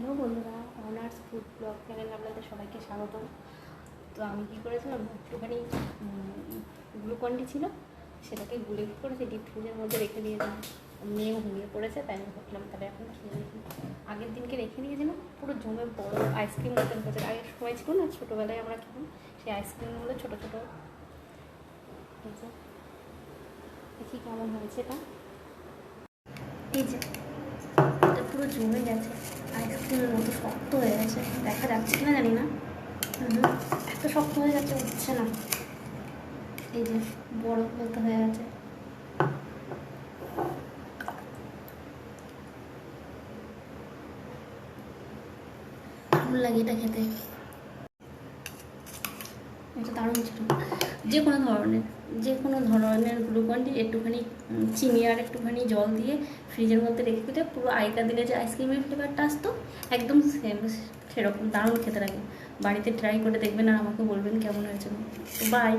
Hello বন্ধুরা, honours food blog চ্যানেলে আপনাদের সবাইকে স্বাগত তো আমি কী করেছিলাম, একটুখানি গ্লুকন্ডি ছিল, সেটাকে গুলে কী করেছি ডিপ ফ্রিজের মধ্যে রেখে দিয়েছিলাম। মেয়ে ঘুমিয়ে পড়েছে, তাই আমি ভাবলাম তাহলে এখন খেয়ে দেখি। আগের দিনকে রেখে দিয়েছিলাম, পুরো জমে বড় আইসক্রিম মতন হয়েছে। আগের সময় ছিল না, ছোটোবেলায় আমরা খেতাম, সেই আইসক্রিমগুলো ছোটো ছোটো দেখি কেমন হয়েছে এটা। এই যে, এটা পুরো জমে শক্ত হয়ে গেছে। দেখা যাচ্ছে কিনা জানি না। এত শক্ত হয়ে যাচ্ছে, উঠছে না। এই যে বড় মতো হয়ে গেছে। ভালো লাগে এটা খেতে। এটা দারুণ ছিল। যে কোনো ধরনের, যে কোনো ধরনের গ্লুকন্ডি একটুখানি চিনি আর একটুখানি জল দিয়ে ফ্রিজের মধ্যে রেখে দিলে পুরো আগেকার দিনে যে আইসক্রিমের ফ্লেভারটা আসতো, একদম সেম সেরকম দারুণ খেতে লাগে। বাড়িতে ট্রাই করে দেখবেন আর আমাকে বলবেন কেমন হয়েছে। বাই